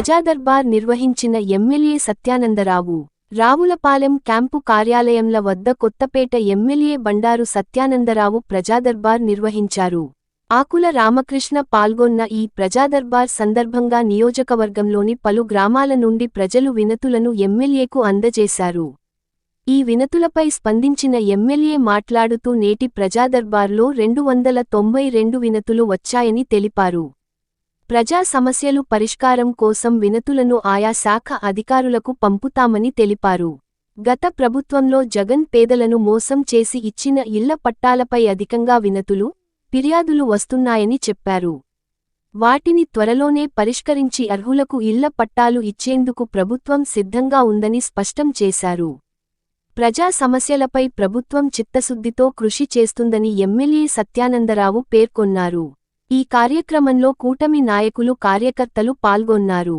ప్రజాదర్బార్ నిర్వహించిన MLA Satyanandarao Ravulapalem camp కార్యాలయంల వద్ద కొత్తపేట ఎమ్మెల్యే బండారు సత్యానందరావు ప్రజాదర్బార్ నిర్వహించారు. ఆకుల రామకృష్ణ పాల్గొన్న ఈ ప్రజాదర్బార్ సందర్భంగా నియోజకవర్గంలోని పలు గ్రామాల నుండి ప్రజలు వినతులను ఎమ్మెల్యేకు అందజేశారు. ఈ వినతులపై స్పందించిన ఎమ్మెల్యే మాట్లాడుతూ నేటి ప్రజాదర్బార్లో రెండు వందల తొంభై రెండు వినతులు వచ్చాయని తెలిపారు. ప్రజా సమస్యలు పరిష్కారం కోసం వినతులను ఆయా శాఖ అధికారులకు పంపుతామని తెలిపారు. గత ప్రభుత్వంలో జగన్ పేదలను మోసం చేసి ఇచ్చిన ఇళ్ళ పట్టాలపై అధికంగా వినతులు ఫిర్యాదులు వస్తున్నాయని చెప్పారు. వాటిని త్వరలోనే పరిష్కరించి అర్హులకు ఇళ్ళ పట్టాలు ఇచ్చేందుకు ప్రభుత్వం సిద్ధంగా ఉందని స్పష్టం చేశారు. ప్రజా సమస్యలపై ప్రభుత్వం చిత్తశుద్ధితో కృషి చేస్తుందని ఎమ్మెల్యే సత్యానందరావు పేర్కొన్నారు. ఈ కార్యక్రమంలో కూటమి నాయకులు కార్యకర్తలు పాల్గొన్నారు.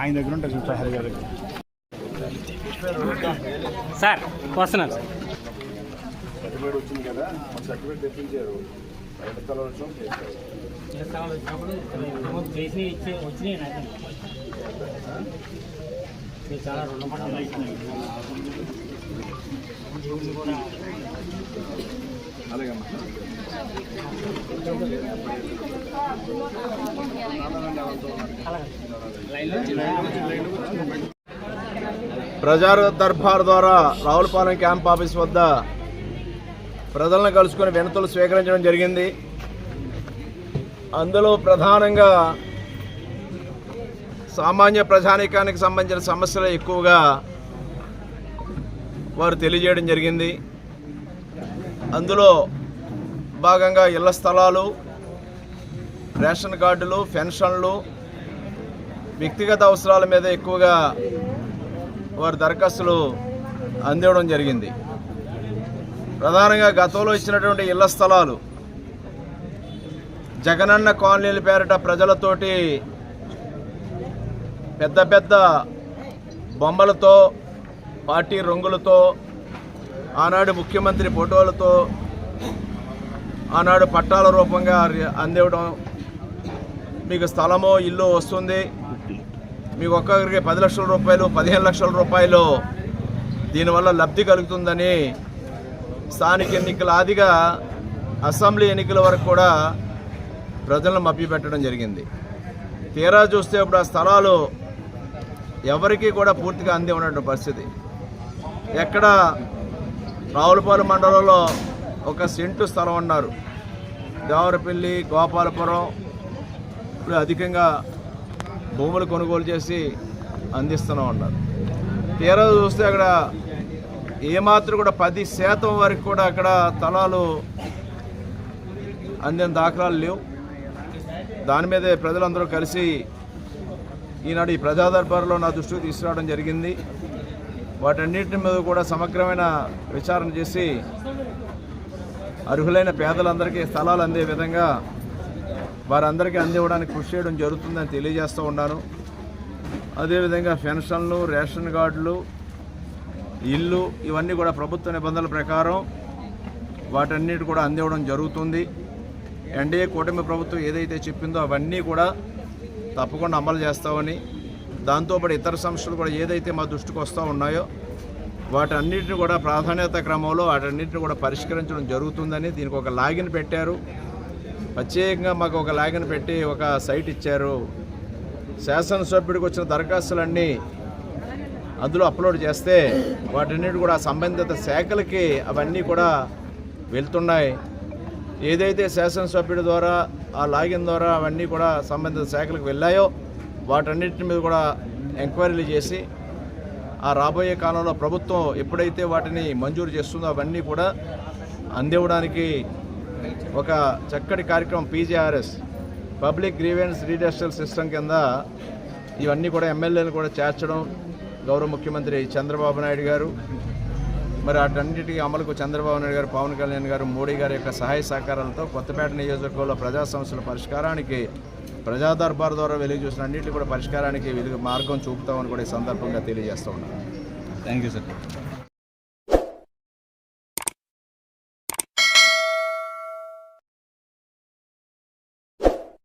ఆయన దగ్గర ఉంటుంది చూస్తా హరి గారి దగ్గర. సార్ వస్తున్నాను. సార్ సర్టిఫికేట్ వచ్చింది కదా సర్టిఫికేట్ తెప్పించారు. బయట కలవడం చేశారు చేసి ఇచ్చి వచ్చినాయి నాకు. చాలా అలాగమ్మా ప్రజా దర్బార్ ద్వారా రావులపాలెం క్యాంప్ ఆఫీస్ వద్ద ప్రజలను కలుసుకొని వినతులు స్వీకరించడం జరిగింది. అందులో ప్రధానంగా సామాన్య ప్రజానీకానికి సంబంధించిన సమస్యలు ఎక్కువగా వారు తెలియజేయడం జరిగింది. అందులో భాగంగా ఇళ్ళ స్థలాలు రేషన్ కార్డులు పెన్షన్లు వ్యక్తిగత అవసరాల మీద ఎక్కువగా వారి దరఖాస్తులు అందివ్వడం జరిగింది. ప్రధానంగా గతంలో ఇచ్చినటువంటి ఇళ్ళ స్థలాలు జగనన్న కాలనీల పేరిట ప్రజలతోటి పెద్ద పెద్ద బొమ్మలతో పార్టీ రంగులతో ఆనాడు ముఖ్యమంత్రి ఫోటోలతో ఆనాడు పట్టాల రూపంగా అందివ్వడం మీకు స్థలమో ఇల్లు వస్తుంది. మీకు ఒక్కొక్కరికి పది లక్షల రూపాయలు పదిహేను లక్షల రూపాయలు దీనివల్ల లబ్ధి కలుగుతుందని స్థానిక ఎన్నికల ఆదిగా అసెంబ్లీ ఎన్నికల వరకు కూడా ప్రజలను మభ్యపెట్టడం జరిగింది. తీరా చూస్తే ఇప్పుడు ఆ స్థలాలు ఎవరికీ కూడా పూర్తిగా అంది ఉన్నటువంటి పరిస్థితి. ఎక్కడ రావులపాలెం మండలంలో ఒక సెంటు స్థలం ఉన్నారు దేవరపల్లి గోపాలపురం ఇప్పుడు అధికంగా భూములు కొనుగోలు చేసి అందిస్తూనే ఉన్నారు తీరా చూస్తే అక్కడ ఏమాత్రం కూడా పది శాతం వరకు కూడా అక్కడ స్థలాలు అందిన దాఖలాలు లేవు. దాని మీద ప్రజలందరూ కలిసి ఈనాడు ఈ ప్రజాదర్బార్లో నా దృష్టికి తీసుకురావడం జరిగింది. వాటన్నిటి మీద కూడా సమగ్రమైన విచారణ చేసి అర్హులైన పేదలందరికీ స్థలాలు అందే విధంగా వారందరికీ అందివ్వడానికి కృషి చేయడం జరుగుతుందని తెలియజేస్తూ ఉన్నాను. అదేవిధంగా పెన్షన్లు రేషన్ కార్డులు ఇల్లు ఇవన్నీ కూడా ప్రభుత్వ నిబంధనల ప్రకారం వాటన్నిటి కూడా అందివ్వడం జరుగుతుంది. ఎన్డీఏ కూటమి ప్రభుత్వం ఏదైతే చెప్పిందో అవన్నీ కూడా తప్పకుండా అమలు చేస్తామని దాంతోపాటు ఇతర సమస్యలు కూడా ఏదైతే మా దృష్టికి వస్తూ ఉన్నాయో వాటన్నిటిని కూడా ప్రాధాన్యత క్రమంలో వాటన్నిటిని కూడా పరిష్కరించడం జరుగుతుందని దీనికి ఒక లాగిన్ పెట్టారు. ప్రత్యేకంగా మాకు ఒక లాగిన్ పెట్టి ఒక సైట్ ఇచ్చారు. శాసనసభ్యుడికి వచ్చిన దరఖాస్తులన్నీ అందులో అప్లోడ్ చేస్తే వాటన్నిటి కూడా సంబంధిత శాఖలకి అవన్నీ కూడా వెళ్తున్నాయి. ఏదైతే శాసనసభ్యుడి ద్వారా ఆ లాగిన్ ద్వారా అవన్నీ కూడా సంబంధిత శాఖలకు వెళ్ళాయో వాటన్నిటి మీద కూడా ఎంక్వైరీలు చేసి ఆ రాబోయే కాలంలో ప్రభుత్వం ఎప్పుడైతే వాటిని మంజూరు చేస్తుందో అవన్నీ కూడా అందివ్వడానికి ఒక చక్కటి కార్యక్రమం PGRS public grievance redressal system కింద ఇవన్నీ కూడా ఎమ్మెల్యేలు కూడా చేర్చడం గౌరవ ముఖ్యమంత్రి చంద్రబాబు నాయుడు గారు మరి వాటన్నిటికీ అమలుకు చంద్రబాబు నాయుడు గారు పవన్ కళ్యాణ్ గారు మోడీ గారి యొక్క సహాయ సహకారాలతో కొత్తపేట నియోజకవర్గంలో ప్రజా సమస్యల పరిష్కారానికి ప్రజా దర్బార్ ద్వారా వెలుగు చూసిన అన్నింటినీ కూడా పరిష్కారానికి వెలుగు మార్గం చూపుతామని కూడా ఈ సందర్భంగా తెలియజేస్తూ ఉన్నాను. Thank you sir